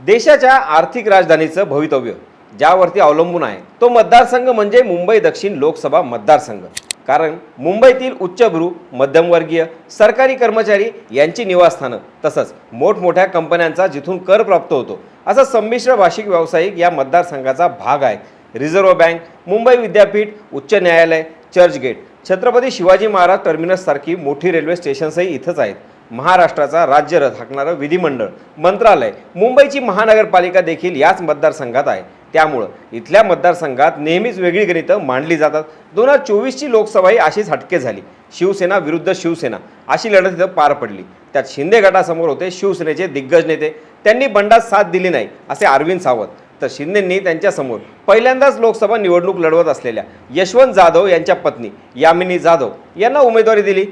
देशाच्या आर्थिक राजधानीचं भवितव्य ज्यावरती अवलंबून आहे तो मतदारसंघ म्हणजे मुंबई दक्षिण लोकसभा मतदारसंघ. कारण मुंबईतील उच्चभ्रू मध्यमवर्गीय सरकारी कर्मचारी यांची निवासस्थानं तसंच मोठमोठ्या कंपन्यांचा जिथून कर प्राप्त होतो असा संमिश्र भाषिक व्यावसायिक या मतदारसंघाचा भाग आहे. रिझर्व्ह बँक मुंबई विद्यापीठ उच्च न्यायालय चर्चगेट छत्रपती शिवाजी महाराज टर्मिनस सारखी मोठी रेल्वे स्टेशन्सही इथंच आहेत. महाराष्ट्राचा राज्यरथ हाकणारं विधिमंडळ मंत्रालय. मुंबईची महानगरपालिका देखील याच मतदारसंघात आहे. त्यामुळं इथल्या मतदारसंघात नेहमीच वेगळी गणितं मांडली जातात. दोन हजार चोवीसची लोकसभाही अशीच हटके झाली. शिवसेना विरुद्ध शिवसेना अशी लढत इथं पार पडली. त्यात शिंदे गटासमोर होते शिवसेनेचे दिग्गज नेते. त्यांनी बंडात साथ दिली नाही असे अरविंद सावंत. तर शिंदेंनी त्यांच्यासमोर पहिल्यांदाच लोकसभा निवडणूक लढवत असलेल्या यशवंत जाधव यांच्या पत्नी यामिनी जाधव यांना उमेदवारी दिली.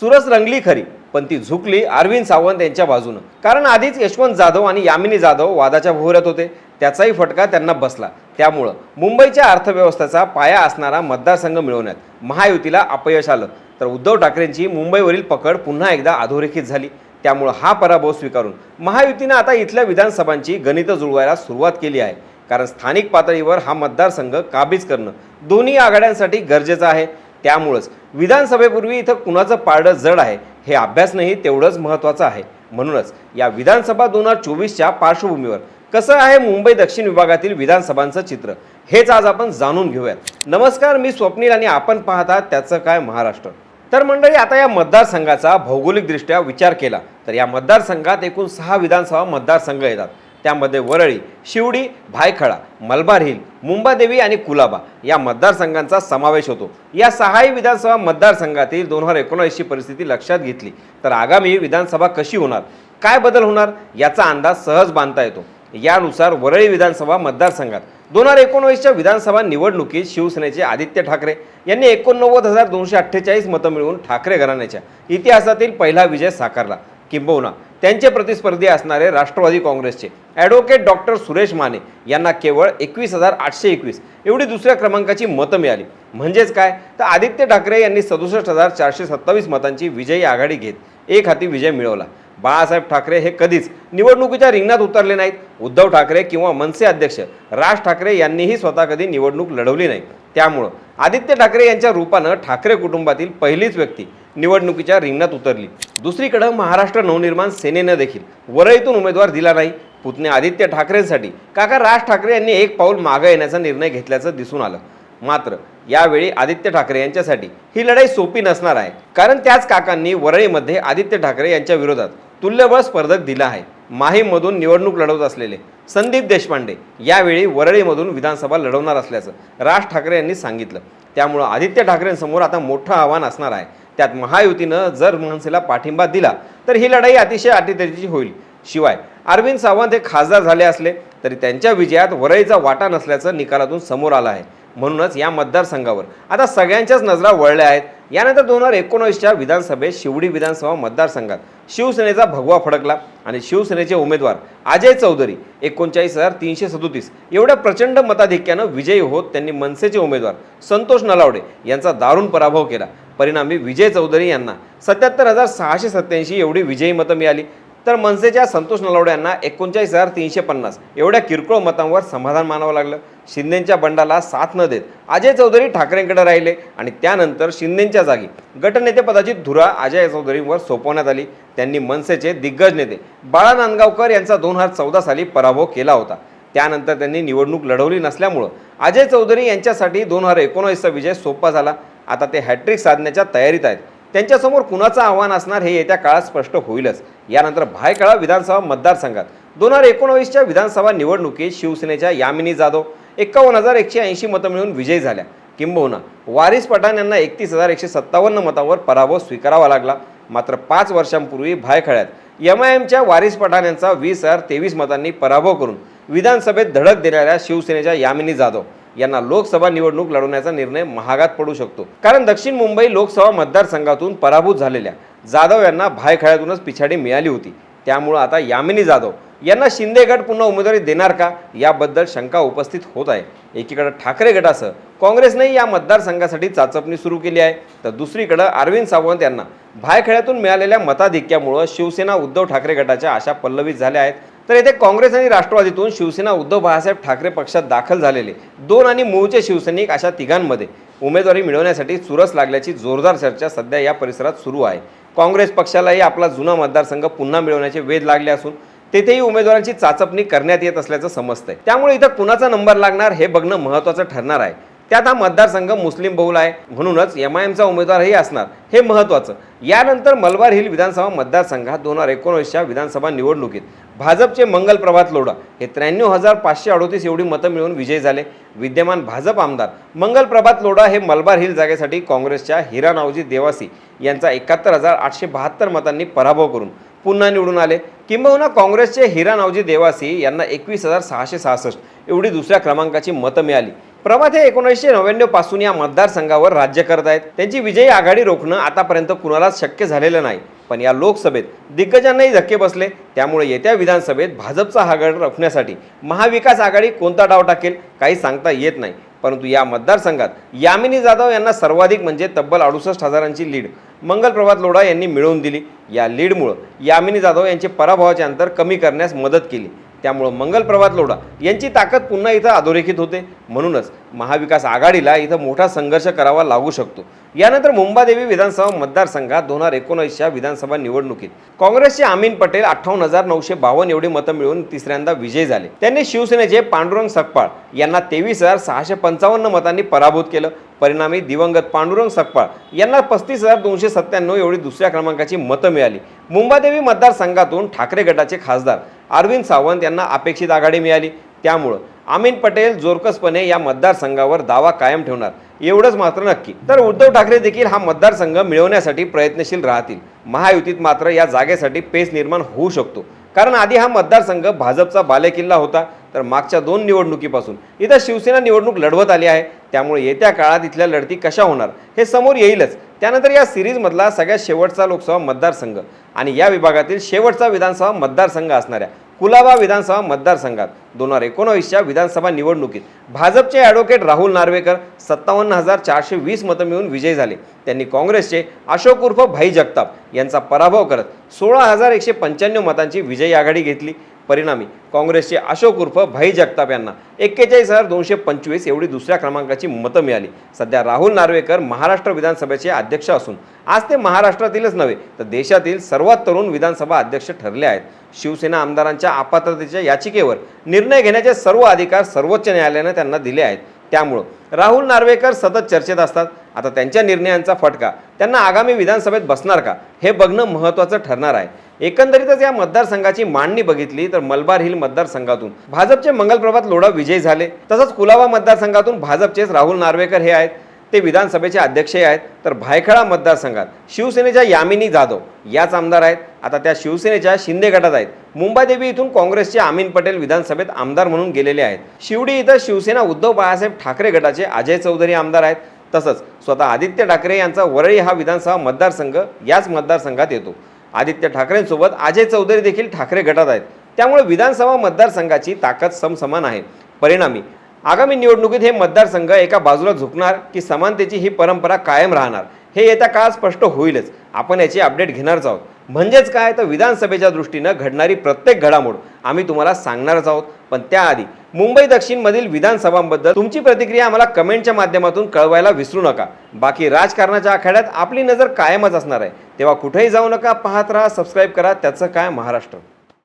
चुरस रंगली खरी. पण ती झुकली अरविंद सावंत यांच्या बाजूनं. कारण आधीच यशवंत जाधव आणि यामिनी जाधव वादाच्या भोवऱ्यात होते. त्याचाही फटका त्यांना बसला. त्यामुळं मुंबईच्या अर्थव्यवस्थेचा पाया असणारा मतदारसंघ मिळवण्यात महायुतीला अपयश आलं. तर उद्धव ठाकरेंची मुंबईवरील पकड पुन्हा एकदा अधोरेखित झाली. त्यामुळं हा पराभव स्वीकारून महायुतीनं आता इथल्या विधानसभांची गणितं जुळवायला सुरुवात केली आहे. कारण स्थानिक पातळीवर हा मतदारसंघ काबीज करणं दोन्ही आघाड्यांसाठी गरजेचं आहे. त्यामुळंच विधानसभेपूर्वी इथं कुणाचं पारडं जड आहे? हे अभ्यासणंही तेवढंच महत्त्वाचं आहे. म्हणूनच या विधानसभा दोन हजार चोवीसच्या पार्श्वभूमीवर कसं आहे मुंबई दक्षिण विभागातील विधानसभांचं चित्र? हेच आज आपण जाणून घेऊयात. नमस्कार मी स्वप्नील आणि आपण पाहता त्याचं काय महाराष्ट्र. तर मंडळी आता या मतदारसंघाचा भौगोलिकदृष्ट्या विचार केला तर या मतदारसंघात एकूण सहा विधानसभा मतदारसंघ येतात. त्यामध्ये वरळी शिवडी भायखळा मलबार हिल मुंबादेवी आणि कुलाबा या मतदारसंघांचा समावेश होतो. या सहाही विधानसभा मतदारसंघातील दोन हजार एकोणऐंशी परिस्थिती लक्षात घेतली तर आगामी विधानसभा कशी होणार? काय बदल होणार? याचा अंदाज सहज बांधता येतो. यानुसार वरळी विधानसभा मतदारसंघात दोन हजार एकोणवीसच्या विधानसभा निवडणुकीत शिवसेनेचे आदित्य ठाकरे यांनी एकोणनव्वद हजार दोनशे अठ्ठेचाळीस मतं मिळवून ठाकरे घराण्याच्या इतिहासातील पहिला विजय साकारला. किंबहुना त्यांचे प्रतिस्पर्धी असणारे राष्ट्रवादी काँग्रेसचे. ॲडव्होकेट डॉक्टर सुरेश माने यांना केवळ एकवीस हजार आठशे एकवीस एवढी दुसऱ्या क्रमांकाची मतं मिळाली. म्हणजेच काय? तर आदित्य ठाकरे यांनी सदुसष्ट हजार चारशे सत्तावीस मतांची विजयी आघाडी घेत एक हाती विजय मिळवला. बाळासाहेब ठाकरे हे कधीच निवडणुकीच्या रिंगणात उतरले नाहीत. उद्धव ठाकरे किंवा मनसे अध्यक्ष राज ठाकरे यांनीही स्वतः कधी निवडणूक लढवली नाही. त्यामुळं आदित्य ठाकरे यांच्या रूपानं ठाकरे कुटुंबातील पहिलीच व्यक्ती निवडणुकीच्या रिंगणात उतरली. दुसरीकडं महाराष्ट्र नवनिर्माण सेनेनं देखील वरळीतून उमेदवार दिला नाही. पुतणे आदित्य ठाकरेंसाठी. काका राज ठाकरे यांनी एक पाऊल मागं येण्याचा निर्णय घेतल्याचं दिसून आलं. मात्र यावेळी आदित्य ठाकरे यांच्यासाठी ही लढाई सोपी नसणार आहे. कारण त्याच काकांनी वरळीमध्ये आदित्य ठाकरे यांच्या विरोधात तुल्यबळ स्पर्धक दिला आहे. माहीममधून निवडणूक लढवत असलेले संदीप देशपांडे यावेळी वरळीमधून विधानसभा लढवणार असल्याचं राज ठाकरे यांनी सांगितलं. त्यामुळं आदित्य ठाकरेंसमोर आता मोठं आव्हान असणार आहे. त्यात महायुतीनं जर मनसेला पाठिंबा दिला तर ही लढाई अतिशय अटीतटीची होईल. शिवाय अरविंद सावंत हे खासदार झाले असले तरी त्यांच्या विजयात वरळीचा वाटा नसल्याचं निकालातून समोर आलं आहे. म्हणूनच या मतदारसंघावर आता सगळ्यांच्याच नजरा वळल्या आहेत. यानंतर दोन हजार एकोणवीसच्या विधानसभेत शिवडी विधानसभा मतदारसंघात शिवसेनेचा भगवा फडकला आणि शिवसेनेचे उमेदवार अजय चौधरी एकोणचाळीस हजार तीनशे सदोतीस एवढ्या प्रचंड मताधिक्यानं विजयी होत त्यांनी मनसेचे उमेदवार संतोष नलावडे यांचा दारुण पराभव केला. परिणामी विजय चौधरी यांना सत्याहत्तर हजार सहाशे सत्याऐंशी एवढी विजयी मतं मिळाली. तर मनसेच्या संतोष नलावडे यांना एकोणचाळीस हजार तीनशे पन्नास. एवढ्या किरकोळ मतांवर समाधान मानावं लागलं. शिंदेच्या बंडाला साथ न देत अजय चौधरी ठाकरेंकडे राहिले आणि त्यानंतर शिंदेच्या जागी गटनेतेपदाची धुरा अजय चौधरींवर सोपवण्यात आली. त्यांनी मनसेचे दिग्गज नेते बाळा नांदगावकर यांचा दोन हजार चौदा साली पराभव केला होता. त्यानंतर त्यांनी निवडणूक लढवली नसल्यामुळं अजय चौधरी यांच्यासाठी दोन हजार एकोणावीसचा विजय सोपा झाला. आता ते हॅट्रिक साधण्याच्या तयारीत आहेत. त्यांच्यासमोर कुणाचं आव्हान असणार हे येत्या काळात स्पष्ट होईलच. यानंतर भायखळा विधानसभा मतदारसंघात. दोन हजार एकोणवीसच्या विधानसभा निवडणुकीत शिवसेनेच्या यामिनी जाधव एकावन्न हजार एकशे ऐंशी मतं मिळून विजयी झाल्या. किंबहुना वारिस पठाण यांना एकतीस हजार एकशे सत्तावन्न मतांवर पराभव स्वीकारावा लागला. मात्र पाच वर्षांपूर्वी भायखळ्यात एम आय एमच्या वारिस पठाण यांचा वीस हजार तेवीस मतांनी पराभव करून विधानसभेत धडक देणाऱ्या शिवसेनेच्या यामिनी जाधव यांना लोकसभा निवडणूक लढवण्याचा निर्णय महागात पडू शकतो. कारण दक्षिण मुंबई लोकसभा मतदारसंघातून पराभूत झालेल्या जाधव यांना भायखळ्यातूनच पिछाडी मिळाली होती. त्यामुळं आता यामिनी जाधव यांना शिंदे गट पुन्हा उमेदवारी देणार का? याबद्दल शंका उपस्थित होत आहे. एकीकडे ठाकरे गटासह काँग्रेसनेही या मतदारसंघासाठी चाचपणी सुरू केली आहे. तर दुसरीकडे अरविंद सावंत यांना भायखळ्यातून मिळालेल्या मताधिक्यामुळं शिवसेना उद्धव ठाकरे गटाच्या आशा पल्लवित झाल्या आहेत. तर येथे काँग्रेस आणि राष्ट्रवादीतून शिवसेना उद्धव बाळासाहेब ठाकरे पक्षात दाखल झालेले दोन आणि मूळचे शिवसैनिक अशा तिघांमध्ये उमेदवारी मिळवण्यासाठी चुरस लागल्याची जोरदार चर्चा सध्या या परिसरात सुरू आहे. काँग्रेस पक्षालाही आपला जुना मतदारसंघ पुन्हा मिळवण्याचे वेध लागले असून तेथेही उमेदवारांची चाचपणी करण्यात येत असल्याचं समजतंय. त्यामुळे इथं कुणाचा नंबर लागणार हे बघणं महत्त्वाचं ठरणार आहे. त्यात हा मतदारसंघ मुस्लिम बहुल आहे म्हणूनच एम आय एमचा उमेदवारही असणार. हे महत्त्वाचं. यानंतर मलबार हिल विधानसभा मतदारसंघात दोन हजार एकोणीसच्या विधानसभा निवडणुकीत भाजपचे मंगल प्रभात लोढा हे त्र्याण्णव हजार पाचशे अडोतीस एवढी मतं मिळवून विजयी झाले. विद्यमान भाजप आमदार मंगल प्रभात लोढा हे मलबार हिल जागेसाठी काँग्रेसच्या हिरा नावजी देवासी यांचा एकाहत्तर हजार आठशे बहात्तर मतांनी पराभव करून पुन्हा निवडून आले. किंबहुना काँग्रेसचे हिरा नावजी देवासी यांना एकवीस हजार सहाशे सहासष्ट एवढी दुसऱ्या क्रमांकाची मतं मिळाली. प्रभात हे एकोणीसशे नव्याण्णवपासून या मतदारसंघावर राज्य करत आहेत. त्यांची विजयी आघाडी रोखणं आतापर्यंत कुणालाच शक्य झालेलं नाही. पण या लोकसभेत दिग्गजांनाही धक्के बसले. त्यामुळे येत्या विधानसभेत भाजपचा हा गड रोखण्यासाठी महाविकास आघाडी कोणता डाव टाकेल काही सांगता येत नाही. परंतु या मतदारसंघात यामिनी जाधव यांना सर्वाधिक म्हणजे तब्बल अडुसष्ट हजारांची लीड. मंगल प्रभात लोढा यांनी मिळवून दिली. या लीडमुळं यामिनी जाधव यांचे पराभवाचे अंतर कमी करण्यास मदत केली. त्यामुळं मंगल प्रभात लोढा यांची ताकद पुन्हा इथं अधोरेखित होते. म्हणूनच महाविकास आघाडीला इथं मोठा संघर्ष करावा लागू शकतो. यानंतर मुंबादेवी विधानसभा मतदारसंघात दोन हजार एकोणीसच्या विधानसभा निवडणुकीत काँग्रेसचे अमीन पटेल अठ्ठावन्न हजार नऊशे बावन्न एवढी मतं मिळवून तिसऱ्यांदा विजयी झाले. त्यांनी शिवसेनेचे पांडुरंग सकपाळ यांना तेवीस हजार सहाशे पंचावन्न मतांनी पराभूत केलं. परिणामी दिवंगत पांडुरंग सकपाळ यांना पस्तीस हजार दोनशे सत्त्याण्णव एवढी दुसऱ्या क्रमांकाची मतं मिळाली. मुंबादेवी मतदारसंघातून ठाकरे गटाचे खासदार अरविंद सावंत यांना अपेक्षित आघाडी मिळाली. त्यामुळं अमीन पटेल जोरकसपणे या मतदारसंघावर दावा कायम ठेवणार. एवढंच मात्र नक्की. तर उद्धव ठाकरे देखील हा मतदारसंघ मिळवण्यासाठी प्रयत्नशील राहतील. महायुतीत मात्र या जागेसाठी पेच निर्माण होऊ शकतो. कारण आधी हा मतदारसंघ भाजपचा बालेकिल्ला होता तर मागच्या दोन निवडणुकीपासून. इथं शिवसेना निवडणूक लढवत आली आहे त्यामुळे येत्या काळात इथल्या लढती कशा होणार हे समोर येईलच. त्यानंतर या सिरीजमधला सगळ्यात शेवटचा लोकसभा मतदारसंघ आणि या विभागातील शेवटचा विधानसभा मतदारसंघ असणाऱ्या कुलाबा विधानसभा मतदारसंघात दोन हजार एकोणावीसच्या विधानसभा निवडणुकीत भाजपचे ॲडव्होकेट राहुल नार्वेकर सत्तावन्न हजार चारशे वीस मतं मिळून विजयी झाले. त्यांनी काँग्रेसचे अशोक उर्फ भाई जगताप यांचा पराभव करत सोळा हजार एकशे पंच्याण्णव मतांची विजयी आघाडी घेतली. परिणामी काँग्रेसचे अशोक उर्फ भाई जगताप यांना एक्केचाळीस हजार दोनशे पंचवीस एवढी दुसऱ्या क्रमांकाची मतं मिळाली. सध्या राहुल नार्वेकर महाराष्ट्र विधानसभेचे अध्यक्ष असून आज ते महाराष्ट्रातीलच नव्हे तर देशातील सर्वात तरुण विधानसभा अध्यक्ष ठरले आहेत. शिवसेना आमदारांच्या अपात्रतेच्या याचिकेवर निर्णय घेण्याचे सर्व अधिकार सर्वोच्च न्यायालयानं त्यांना दिले आहेत. त्यामुळं राहुल नार्वेकर सतत चर्चेत असतात. आता त्यांच्या निर्णयांचा फटका त्यांना आगामी विधानसभेत बसणार का हे बघणं महत्त्वाचं ठरणार आहे. एकंदरीतच या मतदारसंघाची मांडणी बघितली तर मलबार हिल मतदारसंघातून. भाजपचे मंगलप्रभात लोढा विजय झाले. तसंच कुलावा मतदारसंघातून भाजपचेच राहुल नार्वेकर हे आहेत. ते विधानसभेचे अध्यक्षही आहेत. तर भायखळा मतदारसंघात शिवसेनेच्या यामिनी जाधव याच आमदार आहेत. आता त्या शिवसेनेच्या शिंदे गटात आहेत. मुंबादेवी इथून काँग्रेसचे आमिन पटेल विधानसभेत आमदार म्हणून गेलेले आहेत. शिवडी इथं शिवसेना उद्धव बाळासाहेब ठाकरे गटाचे अजय चौधरी आमदार आहेत. तसंच स्वतः आदित्य ठाकरे यांचा वरळी हा विधानसभा मतदारसंघ याच मतदारसंघात येतो. आदित्य ठाकरेंसोबत अजय चौधरी देखील ठाकरे गटात आहेत. त्यामुळे विधानसभा मतदारसंघाची ताकद समसमान आहे. परिणामी आगामी निवडणुकीत हे मतदारसंघ एका बाजूला झुकणार की समानतेची ही परंपरा कायम राहणार हे येत्या काळात स्पष्ट होईलच. आपण याची अपडेट घेणारच आहोत. म्हणजेच काय? तर विधानसभेच्या दृष्टीनं घडणारी प्रत्येक घडामोड आम्ही तुम्हाला सांगणारच आहोत. पण त्याआधी मुंबई दक्षिणमधील विधानसभांबद्दल तुमची प्रतिक्रिया आम्हाला कमेंटच्या माध्यमातून कळवायला विसरू नका. बाकी राजकारणाच्या आखाड्यात आपली नजर कायमच असणार आहे. तेव्हा कुठेही जाऊ नका पाहत राहा सबस्क्राईब करा. त्याचं काय महाराष्ट्र?